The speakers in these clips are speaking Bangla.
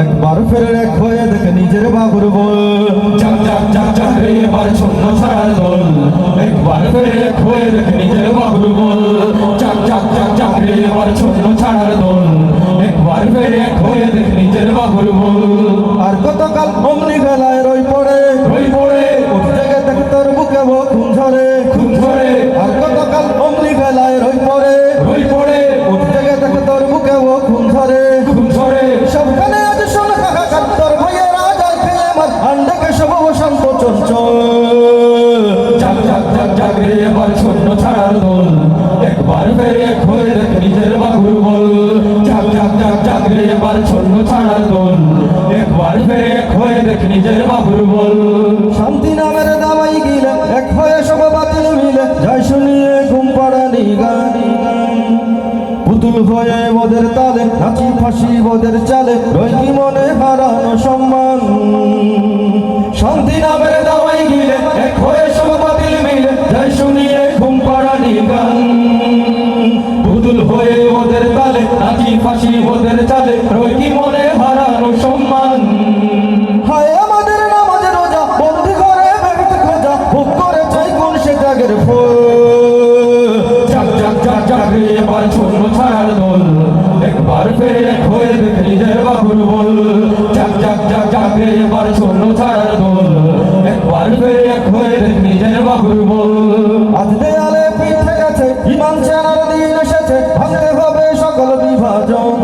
একবার ফের এক হয়ে দেখে নিজের বাবুর বল। চাক চাক চাক চাপ রে, এবার শূন্য ছাড়ার দল। একবার ফের এক হয়ে দেখে নিজের বাবুর বল। চাপ চাপ চাপ চাপ এবার শূন্য ছাড়ার দল। একবার ফের এক হয়ে দেখে নিজের বাবুর বল। আর কতকাল অমনি বেলায় নিজের বাবুর বল শান্তি নামের দাবাই গিলে, এক হয়ে সব বাতিল মিলে। যাই শুনিয়ে ঘুম পাড়ানি গানি পুতুল হয়ে ওদের তালে, নাচি ফাঁসি ওদের চালে মনে হারানো সম্মান? শান্তি নামের দাওয়াই গিলে, এক হয়ে সব বাতিল মিলে শুনিয়ে ঘুম পাড়ানি গান। পুতুল হয়ে ওদের তালে, নাচি ফাঁসি ওদের চালে, রই কি মনে হারানো চাক চাক রে শূন্য ছাড়ার দোল। একবার ফের এক হয়ে দেখে নিজের বাবুর বল। চাক চাক চাক চাক রে এবার শূন্য ছাড়ার দোল। একবার ফের এক হয়ে দেখে নিজের বাবুর বল। আজ দেয়ালে পিঠে গেছে, ইমান চেনার দিন এসেছে, ভাঙতে হবে সকল বিভাজন।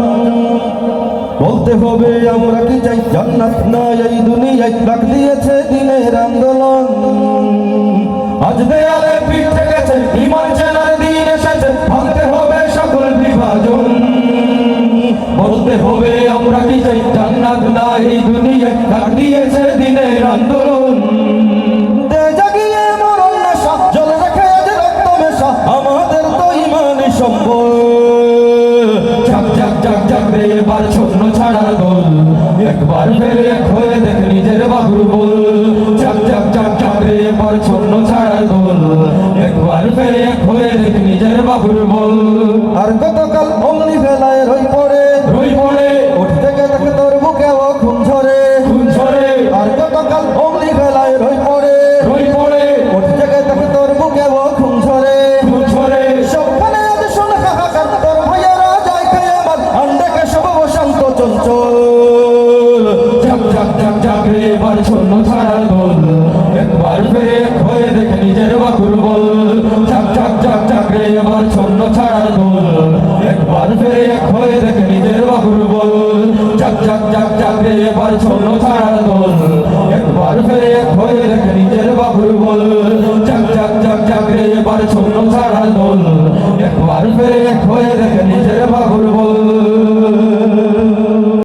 বলতে হবে, আমরা কি চাই? জান্নাত না এই দুনিয়ায় ডাক দিয়েছে দিনের আন্দোলন। আজ দেয়ালে এই ডাক দিয়েছে দিনের আন্দোলন। জাগিয়ে মরণ নেশা জল রেখে আজ রক্ত মেশা আমাদের তো ইমানি সম্বল। চাক চাক চাক চাক রে এবার শূন্য ছাড়ার দোল। একবার ফেরে এক হয়ে দেখ নিজের বাবুর বল। চাক চাক চাক চাক রে এবার ছাড়ার দোল। একবার ফেরে এক হয়ে দেখ নিজের বাবুর বল। আর গতকাল অমনি দেখে নিজের বাকুর বল। চাক চাক চাক চাক রে এবার শূন্য ছাড়ার দোল। একবার ফেরে এক হয়ে দেখে নিজের বাকুর বল। চাক চাক চাক চাক রে এবার শূন্য ছাড়ার দোল। একবার ফেরে এক হয়ে দেখে নিজের বাকুর বল। চাক চাক চাক চাক রে এবার শূন্য ছাড়ার দোল। একবার ফেরে এক হয়ে দেখে নিজের বাকুর বল।